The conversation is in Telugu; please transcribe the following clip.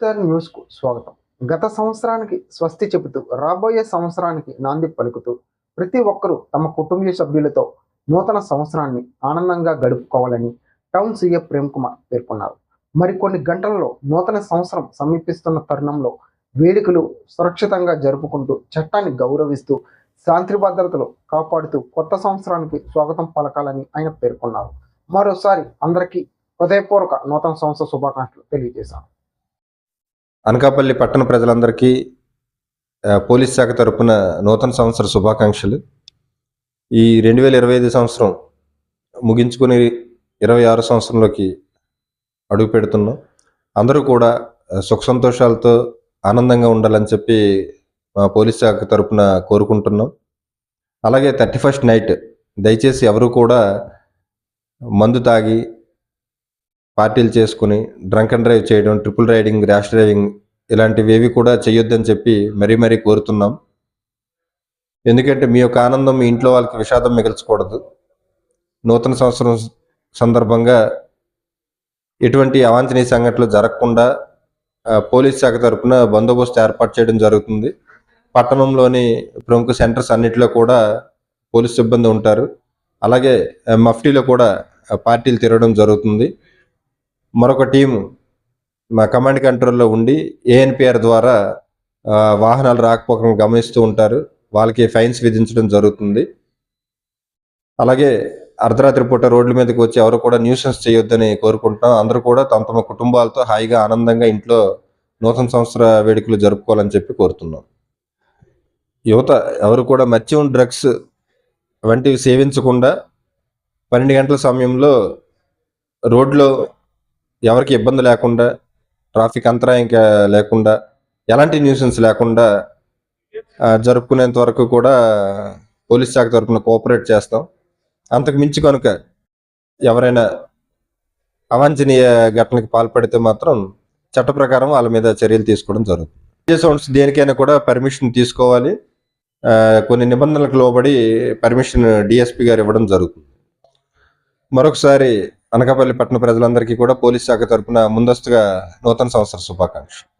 స్టార్ న్యూస్కు స్వాగతం. గత సంవత్సరానికి స్వస్తి చెబుతూ రాబోయే సంవత్సరానికి నాంది పలుకుతూ ప్రతి ఒక్కరూ తమ కుటుంబ సభ్యులతో నూతన సంవత్సరాన్ని ఆనందంగా గడుపుకోవాలని టౌన్ సీఎం ప్రేమ్ కుమార్ పేర్కొన్నారు. మరికొన్ని గంటలలో నూతన సంవత్సరం సమీపిస్తున్న తరుణంలో వేడుకలు సురక్షితంగా జరుపుకుంటూ చట్టాన్ని గౌరవిస్తూ శాంతి భద్రతలు కాపాడుతూ కొత్త సంవత్సరానికి స్వాగతం పలకాలని ఆయన పేర్కొన్నారు. మరోసారి అందరికీ హృదయపూర్వక నూతన సంవత్సర శుభాకాంక్షలు తెలియజేశారు అనకాపల్లి పట్టణ ప్రజలందరికీ పోలీస్ శాఖ తరపున నూతన సంవత్సర శుభాకాంక్షలు. ఈ రెండు వేల ఇరవై ఐదు సంవత్సరం ముగించుకుని ఇరవై ఆరు సంవత్సరంలోకి అడుగు పెడుతున్నాం. అందరూ కూడా సుఖ సంతోషాలతో ఆనందంగా ఉండాలని చెప్పి మా పోలీస్ శాఖ తరపున కోరుకుంటున్నాం. అలాగే థర్టీ ఫస్ట్ నైట్ దయచేసి ఎవరు కూడా మందు తాగి పార్టీలు చేసుకుని డ్రంక్ అండ్ డ్రైవ్ చేయడం ట్రిపుల్ రైడింగ్ ర్యాష్ డ్రైవింగ్ ఇలాంటివి ఏవి కూడా చేయొద్దని చెప్పి మరీ మరీ కోరుతున్నాం. ఎందుకంటే మీ యొక్క ఆనందం మీ ఇంట్లో వాళ్ళకి విషాదం మిగల్చకూడదు. నూతన సంవత్సరం సందర్భంగా ఎటువంటి అవాంఛనీయ సంఘటనలు జరగకుండా పోలీస్ శాఖ తరపున బందోబస్తు ఏర్పాటు చేయడం జరుగుతుంది. పట్టణంలోని ప్రముఖ సెంటర్స్ అన్నిటిలో కూడా పోలీస్ సిబ్బంది ఉంటారు. అలాగే మఫ్టీలో కూడా పార్టీలు తిరగడం జరుగుతుంది. మరొక టీము మా కమాండ్ కంట్రోల్లో ఉండి ఏఎన్పిఆర్ ద్వారా వాహనాలు రాకపోకలను గమనిస్తూ ఉంటారు. వాళ్ళకి ఫైన్స్ విధించడం జరుగుతుంది. అలాగే అర్ధరాత్రి పూట రోడ్ల మీదకి వచ్చి ఎవరు కూడా న్యూసెన్స్ చేయొద్దని కోరుకుంటున్నాం. అందరూ కూడా తమ తమ కుటుంబాలతో హాయిగా ఆనందంగా ఇంట్లో నూతన సంవత్సర వేడుకలు జరుపుకోవాలని చెప్పి కోరుతున్నాం. యువత ఎవరు కూడా మద్యం డ్రగ్స్ వంటివి సేవించకుండా పన్నెండు గంటల సమయంలో రోడ్లో ఎవరికి ఇబ్బంది లేకుండా ట్రాఫిక్ అంతరాయం లేకుండా ఎలాంటి న్యూసెన్స్ లేకుండా జరుపుకునేంత వరకు కూడా పోలీస్ శాఖ తరఫున కోఆపరేట్ చేస్తాం. అంతకు మించి కనుక ఎవరైనా అవాంఛనీయ ఘటనకు పాల్పడితే మాత్రం చట్ట ప్రకారం వాళ్ళ మీద చర్యలు తీసుకోవడం జరుగుతుంది. డీజే సౌండ్స్ దేనికైనా కూడా పర్మిషన్ తీసుకోవాలి. కొన్ని నిబంధనలకు లోబడి పర్మిషన్ డిఎస్పి గారు ఇవ్వడం జరుగుతుంది. మరొకసారి అనకాపల్లి పట్టణ ప్రజలందరికీ కూడా పోలీస్ శాఖ తరపున ముందస్తుగా నూతన సంవత్సర శుభాకాంక్షలు.